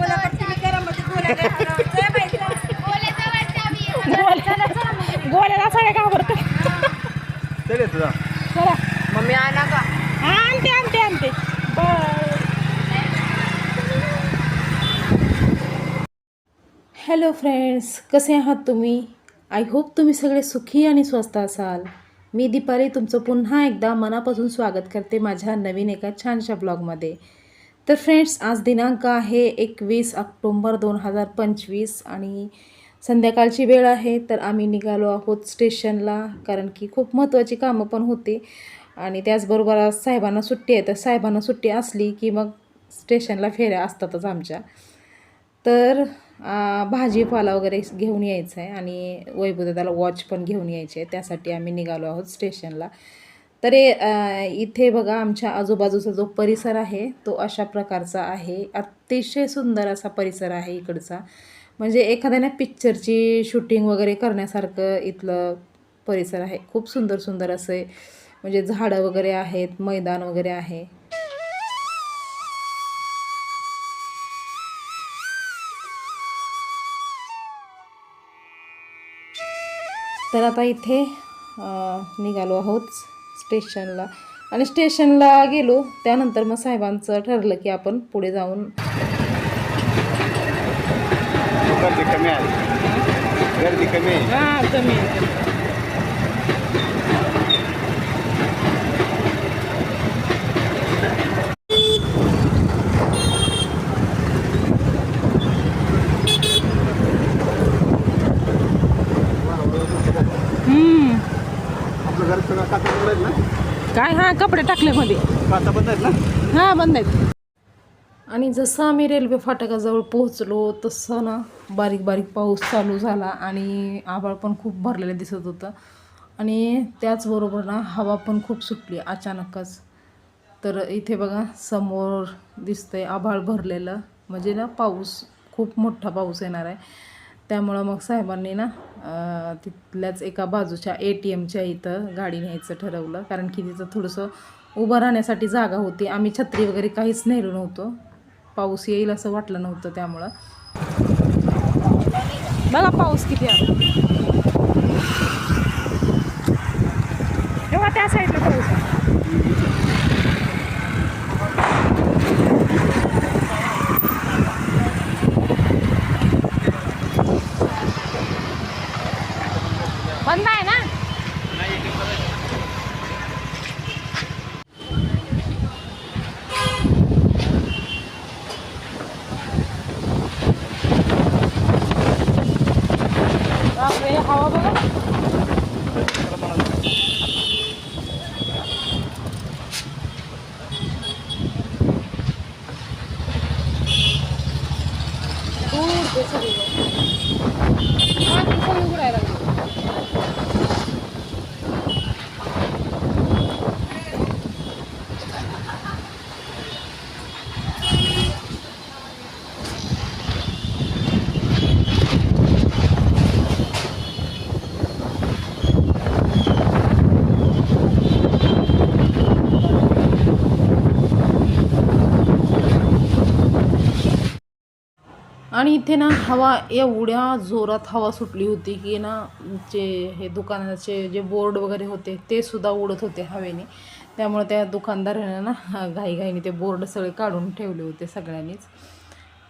हलवत. जय बाई, चला. गोल्याला सगळे घाबरतो. चल तुझा चला. मम्मी आणा का? हा आणते आणते. आणते हॅलो फ्रेंड्स कसे आहात तुम्ही? आय होप तुम्ही सगळे सुखी आणि स्वस्त असाल. मी दीपाली तुमचं पुन्हा एकदा मनापासून स्वागत करते माझ्या नवीन एका छानशा ब्लॉगमध्ये. तर फ्रेंड्स आज दिनांक आहे एकवीस ऑक्टोंबर दोन हजार पंचवीस आणि संध्याकाळची वेळ आहे तर आम्ही निघालो आहोत स्टेशनला कारण की खूप महत्त्वाची कामं पण होती. आणि त्याचबरोबर आज साहेबांना सुट्टी आहे तर साहेबांना सुट्टी असली की मग स्टेशनला फेऱ्या असतातच आमच्या. तर भाजीपाला वगैरे घेऊन यायचं आहे आणि वैभवदादाला वॉच पण घेऊन यायचे आहे त्यासाठी आम्ही निघालो आहोत स्टेशनला. तर इथे बघा आमच्या आजूबाजूचा जो परिसर आहे तो अशा प्रकारचा आहे. अतिशय सुंदर असा परिसर आहे इकडचा. म्हणजे एखाद्याने पिक्चरची शूटिंग वगैरे करण्यासारखं इथलं परिसर आहे. खूप सुंदर सुंदर असे म्हणजे झाडं वगैरे आहेत मैदान वगैरे आहे. तर आता इथे निघालो आहोत. स्टेशनला. आणि स्टेशनला गेलो त्यानंतर मग साहेबांचं ठरलं की आपण पुढे जाऊन गर्दी कमी आहे. गर्दी कमी आहे. सगळं काचा बंद आहेत ना? काय? हां कपडे टाकले मध्ये. काचा बंद आहेत ना? हां बंद आहेत. आणि जसं आम्ही रेल्वे फाटकाजवळ पोहोचलो तसं ना बारीक बारीक पाऊस चालू झाला आणि आभाळ पण खूप भरलेलं दिसत होतं. आणि त्याचबरोबर ना हवा पण खूप सुटली अचानकच. तर इथे बघा समोर दिसतंय आभाळ भरलेलं. म्हणजे ना पाऊस खूप मोठा पाऊस येणार आहे. त्यामुळं मग साहेबांनी ना तिथल्याच एका बाजूच्या ए टी एमच्या इथं गाडी न्यायचं ठरवलं. कारण की तिथं थोडंसं उभं राहण्यासाठी जागा होती. आम्ही छत्री वगैरे काहीच नेलो नव्हतो. पाऊस येईल असं वाटलं नव्हतं त्यामुळं. बघा पाऊस किती आला. तेव्हा त्या साईडला पाऊस आणि इथे ना हवा एवढ्या जोरात हवा सुटली होती की ना जे हे दुकानाचे जे बोर्ड वगैरे होते ते सुद्धा उडत होते हवेने. त्यामुळे त्या दुकानदाराने ना घाईघाईने ते बोर्ड सगळे काढून ठेवले होते सगळ्यांनीच.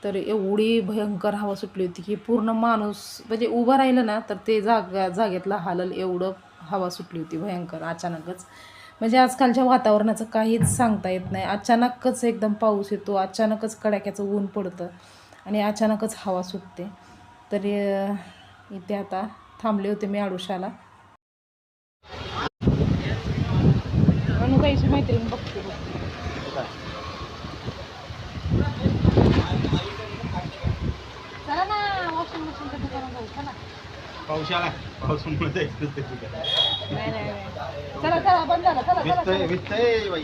तर एवढी भयंकर हवा सुटली होती की पूर्ण माणूस म्हणजे उभं राहिलं ना तर ते जागा जागेतला हालल एवढं हवा सुटली होती भयंकर अचानकच. म्हणजे आजकालच्या वातावरणाचं काहीच सांगता येत नाही. अचानकच एकदम पाऊस येतो अचानकच कडाक्याचं ऊन पडतं. आणि अचानकच हवा सुटते. तरी इथे आता थांबले होते मी आडुशाला. अनुबाईची मैत्रीण बघते बघते. चला ना वॉशिंग मशीनच्या दुकानात जाऊ चला. पाऊस आला पावसामुळे जायचं नाही नाही नाही. चला चला बंद झालं. चला चला बाई.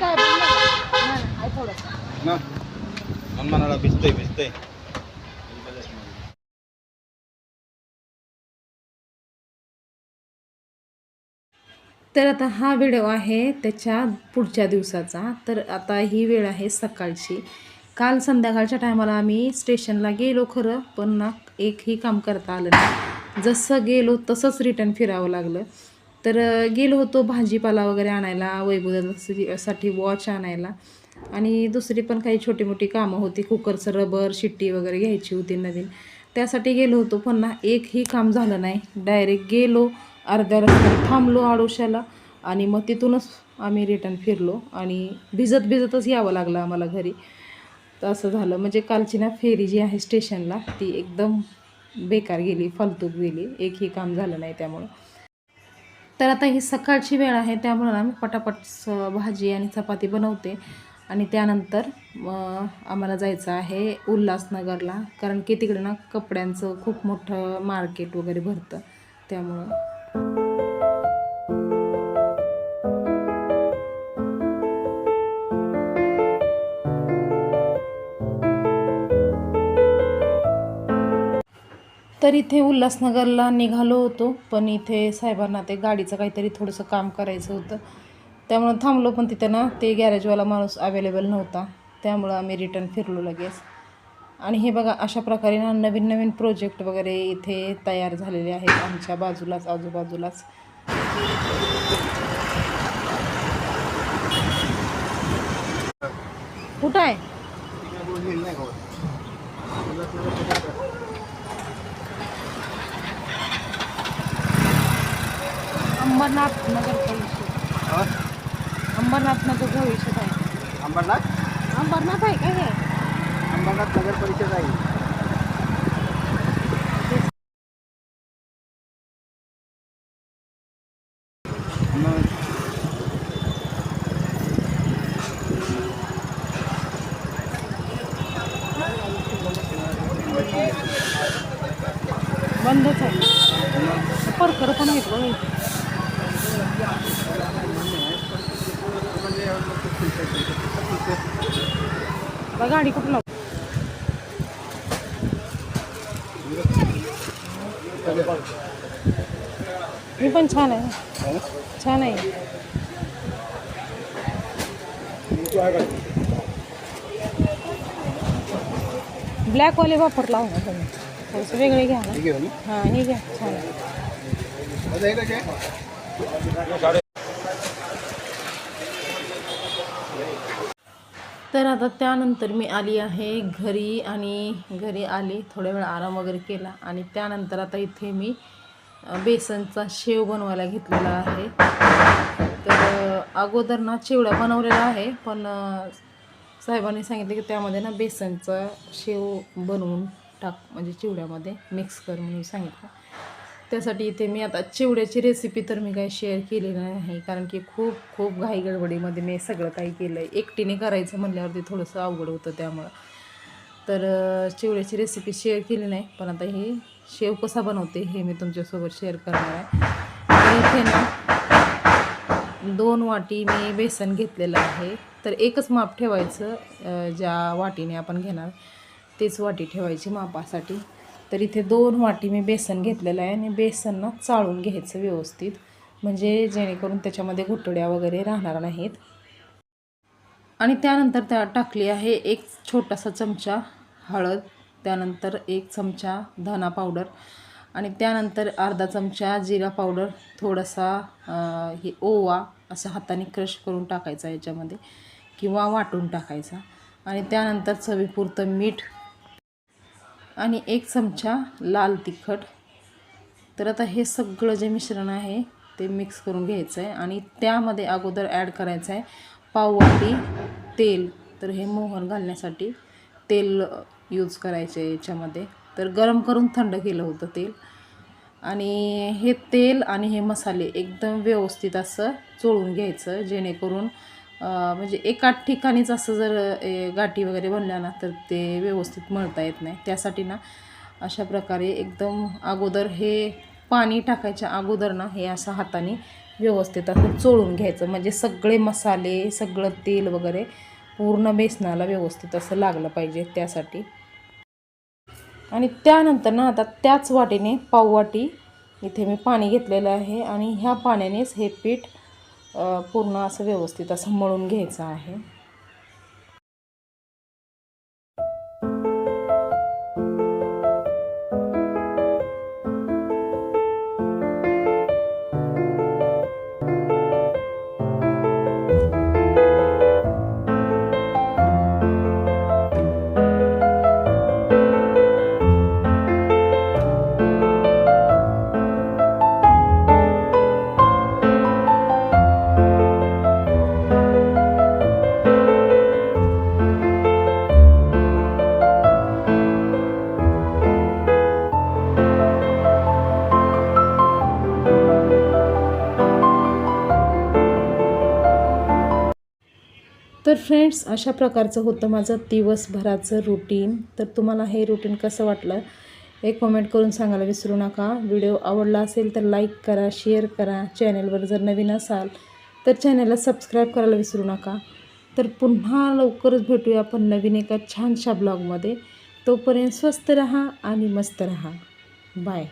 काय बंद झालं? नाही, नाही, आहे भिजतंय भिजतंय. तर आता हा व्हिडिओ आहे त्याच्या पुढच्या दिवसाचा. तर आता ही वेळ आहे सकाळची. काल संध्याकाळच्या टायमाला आम्ही स्टेशनला गेलो खरं पण ना एकही काम करता आलं नाही. जसं गेलो तसंच रिटर्न फिरावं लागलं. तर गेलो होतो भाजीपाला वगैरे आणायला वैभवसाठी वॉच आणायला. आणि दुसरी पण काही छोटी मोठी कामं होती. कुकरचं रबर शिट्टी वगैरे घ्यायची होती नवीन. त्यासाठी गेलो होतो पण ना एकही काम झालं नाही. डायरेक्ट गेलो अर्ध्या रस्त्यात थांबलो आडोशाला आणि मग तिथूनच आम्ही रिटर्न फिरलो आणि भिजत भिजतच यावं लागलं आम्हाला घरी. तर असं झालं. म्हणजे कालची ना फेरी जी आहे स्टेशनला ती एकदम बेकार गेली फालतूक गेली. एकही काम झालं नाही त्यामुळं. तर आता ही सकाळची वेळ आहे त्यामुळं ना मी पटापट भाजी आणि चपाती बनवते. आणि त्यानंतर आम्हाला जायचं आहे उल्हासनगरला कारण की तिकडे ना कपड्यांचं खूप मोठं मार्केट वगैरे भरतं त्यामुळं. तर इथे उल्हासनगरला निघालो होतो पण इथे साहेबांना ते गाडीचं काहीतरी थोडंसं काम करायचं होतं. त्यामुळं थांबलो पण तिथं ना ते गॅरेजवाला माणूस अवेलेबल नव्हता. त्यामुळं आम्ही रिटर्न फिरलो लगेच. आणि हे बघा अशा प्रकारे ना नवीन नवीन प्रोजेक्ट वगैरे इथे तयार झालेले आहेत आमच्या बाजूलाच आजूबाजूलाच. कुठं आहे? अंबरनाथ नगर परिषद. अंबरनाथ नगर भविष्यात आहे. अंबरनाथ? अंबरनाथ आहे का हे? अंबरनाथ नगर परिषद आहे. बंदच आहे. परकर पण आहेत गाडी कुठं लाव ही। पण छान आहे. छान आहे. ब्लॅकवाले वापरला हो तुम्ही. थोडंसं वेगळे घ्या ना. ना? हाँ हे घ्या. छान आहे. तर आता त्यानंतर मी आली आहे घरी आणि घरी आली थोड्या वेळ आराम वगैरे केला आणि त्यानंतर आता इथे मी बेसनचा शेव बनवायला घेतलेला आहे. तर अगोदर ना चिवडा बनवलेला आहे पण साहेबांनी सांगितलं की त्यामध्ये ना बेसनचा शेव बनवून टाक म्हणजे चिवड्यामध्ये मिक्स कर म्हणून सांगितलं. त्यासाठी इथे मी आता चिवड्याची रेसिपी तर मी काही शेअर केलेली नाही कारण की खूप खूप घाई गडबडीमध्ये मी सगळं काही केलं आहे एकटीने करायचं म्हणल्यावरती थोडंसं अवघड होतं त्यामुळं. तर चिवड्याची रेसिपी शेअर केली नाही पण आता हे शेव कसा बनवते हे मी तुमच्यासोबत शेअर करणार आहे. इथे ना दोन वाटी मी बेसन घेतलेलं आहे. तर एकच माप ठेवायचं ज्या वाटीने आपण घेणार तेच वाटी ठेवायची मापासाठी. तर इथे दोन वाटी मी बेसन घेतलेलं आहे आणि बेसन ना चाळून घ्यायचं व्यवस्थित. म्हणजे जेणेकरून त्याच्यामध्ये घुटड्या वगैरे राहणार नाहीत. आणि त्यानंतर त्या टाकली आहे एक छोटासा चमचा हळद त्यानंतर एक चमचा धना पावडर आणि त्यानंतर अर्धा चमचा जिरा पावडर थोडासा हे ओवा असं हाताने क्रश करून टाकायचा याच्यामध्ये किंवा वाटून टाकायचा. आणि त्यानंतर चवीपुरतं मीठ आणि एक चमचा लाल तिखट. तर आता हे सगळं जे मिश्रण आहे ते मिक्स करून घ्यायचं आहे आणि त्यामध्ये अगोदर ॲड करायचं आहे पाववाटी तेल. तर हे मोहन घालण्यासाठी तेल यूज करायचे आहे याच्यामध्ये. तर गरम करून थंड केलं होतं तेल. आणि हे तेल आणि हे मसाले एकदम व्यवस्थित असं चोळून घ्यायचं जेणेकरून म्हणजे एकाच ठिकाणीच असं जर ए, गाठी वगैरे बनल्या ना तर ते व्यवस्थित मळता येत नाही. त्यासाठी ना अशा प्रकारे एकदम अगोदर हे पाणी टाकायच्या अगोदर ना हे असं हाताने व्यवस्थित असं चोळून घ्यायचं. म्हणजे सगळे मसाले सगळं तेल वगैरे पूर्ण बेसनाला व्यवस्थित असं लागलं पाहिजे त्यासाठी. आणि त्यानंतर ना आता त्याच वाटीने पाववाटी इथे मी पाणी घेतलेलं आहे. आणि ह्या पाण्यानेच हे पीठ पूर्ण असं व्यवस्थित असं मळून घ्यायचं आहे. तर फ्रेंड्स अशा प्रकारचं होतं माझं दिवसभराचं रुटीन तर तुम्हाला हे रुटीन कसं वाटलं? एक कमेंट करून सांगायला विसरू नका. व्हिडिओ आवडला असेल तर लाईक करा शेअर करा. चॅनलवर जर नवीन असाल तर चॅनलला सबस्क्राईब करायला विसरू नका. तर पुन्हा लवकरच भेटूया आपण नवीन एका छानशा ब्लॉगमध्ये तोपर्यंत स्वस्त रहा आणि मस्त रहा. बाय